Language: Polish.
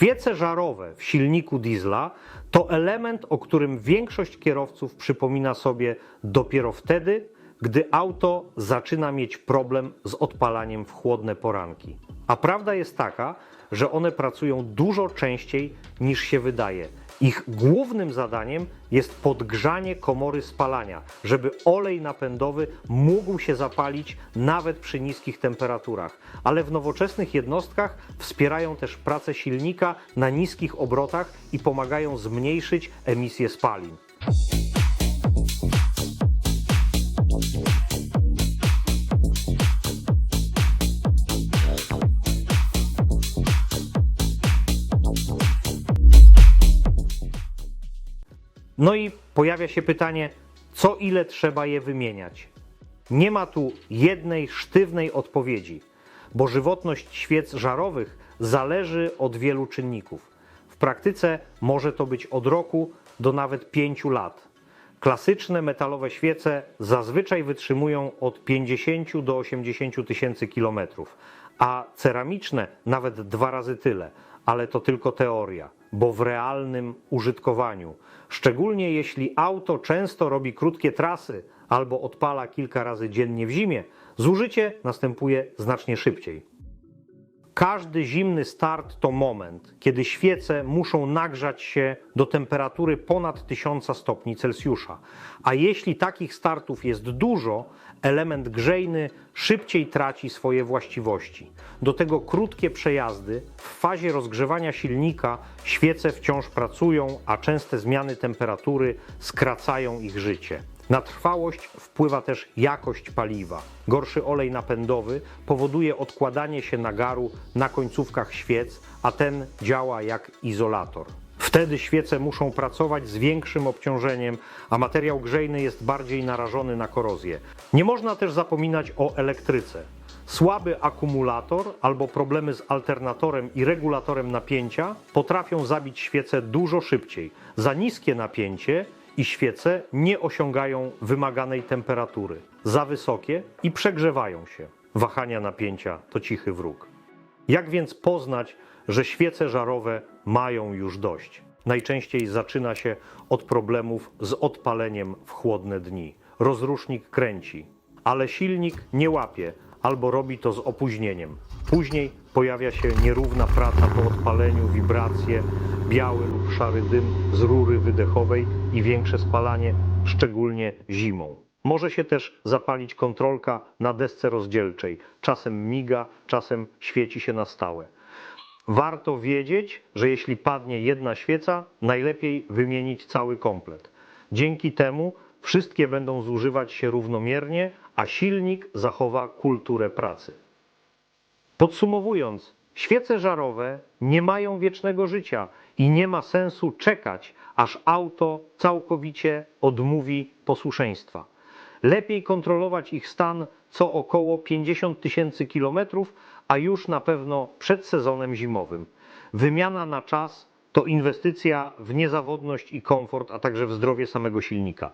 Świece żarowe w silniku diesla to element, o którym większość kierowców przypomina sobie dopiero wtedy, gdy auto zaczyna mieć problem z odpalaniem w chłodne poranki. A prawda jest taka, że one pracują dużo częściej niż się wydaje. Ich głównym zadaniem jest podgrzanie komory spalania, żeby olej napędowy mógł się zapalić nawet przy niskich temperaturach. Ale w nowoczesnych jednostkach wspierają też pracę silnika na niskich obrotach i pomagają zmniejszyć emisję spalin. No i pojawia się pytanie, co ile trzeba je wymieniać? Nie ma tu jednej sztywnej odpowiedzi, bo żywotność świec żarowych zależy od wielu czynników. W praktyce może to być od roku do nawet 5 lat. Klasyczne metalowe świece zazwyczaj wytrzymują od 50 do 80 tysięcy kilometrów, a ceramiczne nawet dwa razy tyle, ale to tylko teoria, bo w realnym użytkowaniu, szczególnie jeśli auto często robi krótkie trasy albo odpala kilka razy dziennie w zimie, zużycie następuje znacznie szybciej. Każdy zimny start to moment, kiedy świece muszą nagrzać się do temperatury ponad 1000 stopni Celsjusza. A jeśli takich startów jest dużo, element grzejny szybciej traci swoje właściwości. Do tego krótkie przejazdy, w fazie rozgrzewania silnika świece wciąż pracują, a częste zmiany temperatury skracają ich życie. Na trwałość wpływa też jakość paliwa. Gorszy olej napędowy powoduje odkładanie się nagaru na końcówkach świec, a ten działa jak izolator. Wtedy świece muszą pracować z większym obciążeniem, a materiał grzejny jest bardziej narażony na korozję. Nie można też zapominać o elektryce. Słaby akumulator albo problemy z alternatorem i regulatorem napięcia potrafią zabić świecę dużo szybciej. Za niskie napięcie i świece nie osiągają wymaganej temperatury. Za wysokie i przegrzewają się. Wahania napięcia to cichy wróg. Jak więc poznać, że świece żarowe mają już dość? Najczęściej zaczyna się od problemów z odpaleniem w chłodne dni. Rozrusznik kręci, ale silnik nie łapie albo robi to z opóźnieniem. Później pojawia się nierówna praca po odpaleniu, wibracje, biały lub szary dym z rury wydechowej i większe spalanie, szczególnie zimą. Może się też zapalić kontrolka na desce rozdzielczej. Czasem miga, czasem świeci się na stałe. Warto wiedzieć, że jeśli padnie jedna świeca, najlepiej wymienić cały komplet. Dzięki temu wszystkie będą zużywać się równomiernie, a silnik zachowa kulturę pracy. Podsumowując, świece żarowe nie mają wiecznego życia i nie ma sensu czekać, aż auto całkowicie odmówi posłuszeństwa. Lepiej kontrolować ich stan co około 50 tysięcy kilometrów, a już na pewno przed sezonem zimowym. Wymiana na czas to inwestycja w niezawodność i komfort, a także w zdrowie samego silnika.